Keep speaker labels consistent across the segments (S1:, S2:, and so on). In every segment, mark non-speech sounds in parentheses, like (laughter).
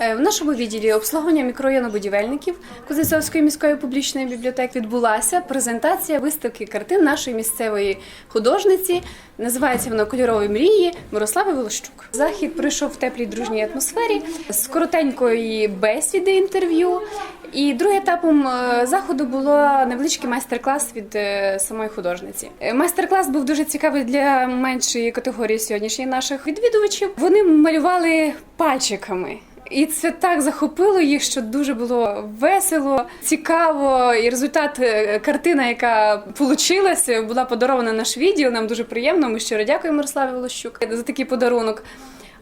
S1: Е, В нашому відділі обслуговування мікрорайону будівельників Кузнецовської міської публічної бібліотеки відбулася презентація виставки картин нашої місцевої художниці. Називається воно Кольорові мрії Мирослави Волощук. Захід пройшов в теплій дружній атмосфері з коротенької бесіди інтерв'ю. І другим етапом е, заходу було невеличкий майстер-клас від е, самої художниці. Майстер-клас був дуже цікавий для меншої категорії сьогоднішніх наших відвідувачів. Вони малювали пальчиками. І це так захопило їх, що дуже було весело, цікаво. І результат е, картина, яка получилася, була подарована наш відділ. Нам дуже приємно. Ми щиро дякуємо Мирославі Волощук за такий подарунок.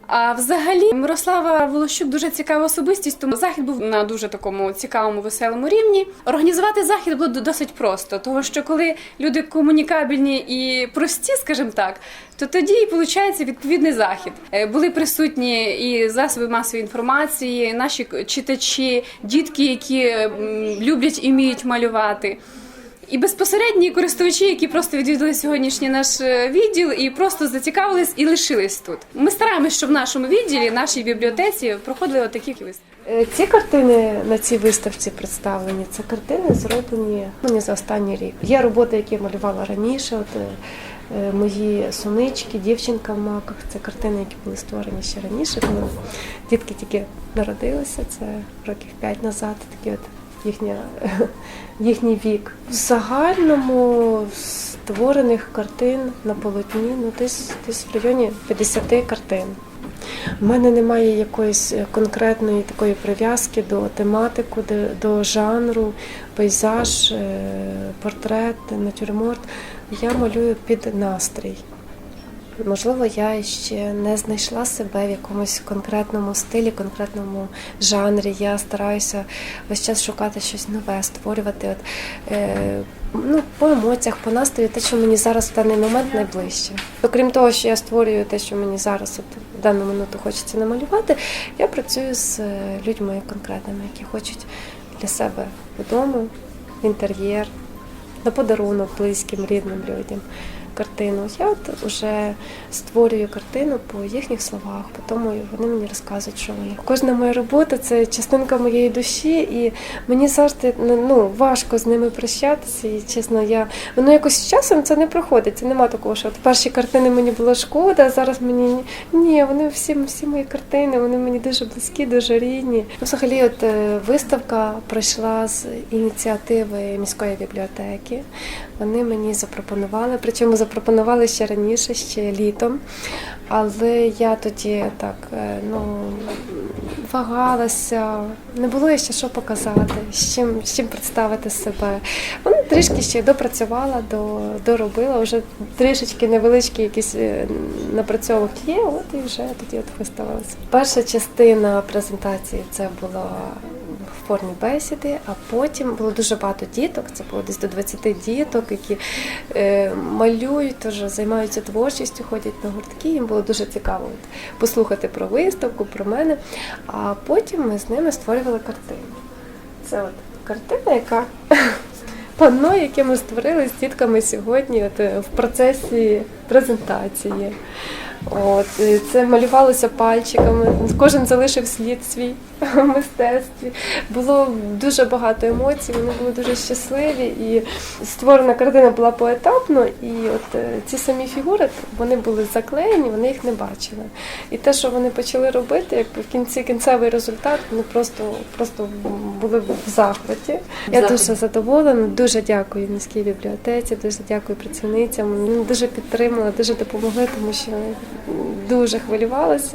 S1: А взагалі Мирослава Волощук дуже цікава особистість, тому захід був на дуже такому цікавому, веселому рівні. Організувати захід було досить просто, тому що коли люди комунікабельні і прості, скажімо так, то тоді і виходить відповідний захід. Е, Були присутні і засоби масової інформації, наші читачі, дітки, які люблять і вміють малювати. І безпосередні користувачі, які просто відвідали сьогоднішній наш е, відділ і просто зацікавились і лишились тут. Ми стараємось, щоб в нашому відділі, нашій бібліотеці проходили отакі виставки.
S2: Е, Ці картини на цій виставці представлені. Це картини зроблені ну, не за останній рік. Є роботи, які я малювала раніше. От е, мої сонички, дівчинка в маках. Це картини, які були створені ще раніше, коли дітки тільки народилися. Це років п'ять назад. Такі от їхня, їхній вік. В загальному створених картин на полотні ну, десь, десь в районі 50 картин. У мене немає якоїсь конкретної такої прив'язки до тематику, до жанру, пейзаж, е, портрет, натюрморт. Я малюю під настрій. Можливо, я ще не знайшла себе в якомусь конкретному стилі, конкретному жанрі. Я стараюся весь час шукати щось нове, створювати от, е, ну, по емоціях, по настрою, те, що мені зараз в даний момент найближче. Окрім того, що я створюю те, що мені зараз от, в дану минуту хочеться намалювати, я працюю з е, людьми конкретними, які хочуть для себе вдома, в інтер'єр, на подарунок близьким, рідним людям картину. Я от вже створюю картину по їхніх словах, по тому вони мені розказують, що вони. Кожна моя робота це частинка моєї душі, і мені завжди ну, важко з ними прощатися. І чесно, я воно якось з часом це не проходить. Це нема такого, що от перші картини мені було шкода, а зараз мені ні- ні, вони всі, всі мої картини, вони мені дуже близькі, дуже рідні. Ну, взагалі, от е, виставка пройшла з ініціативи міської бібліотеки. Вони мені запропонували, причому запропонували ще раніше, ще літом. Але я тоді так е, ну, вагалася, не було ще що показати, з чим, з чим представити себе. Вона трішки ще допрацювала, до, доробила, вже трішечки невеличкі якісь е, напрацьовок є, от і вже тоді от виставилася. Перша частина презентації це була в формі бесіди, а потім було дуже багато діток, це було десь до 20 діток, які е, малюють, теж займаються творчістю, ходять на гуртки. Їм було дуже цікаво послухати про виставку, про мене. А потім ми з ними створювали картину. Це от картина, яка (laughs) панно, яке ми створили з дітками сьогодні от, е, в процесі презентації. От, це малювалося пальчиками. Кожен залишив слід свій (laughs) в мистецтві. Було дуже багато емоцій, вони були дуже щасливі. І створена картина була поетапно, і от е, ці самі фігури вони були заклеєні, вони їх не бачили. І те, що вони почали робити, якби в кінці кінцевий результат, вони просто, просто були в захваті. Я
S1: захваті.
S2: дуже задоволена, дуже дякую міській бібліотеці, дуже дякую працівницям. Вони дуже підтримали, дуже допомогли, тому що дуже хвилювалася.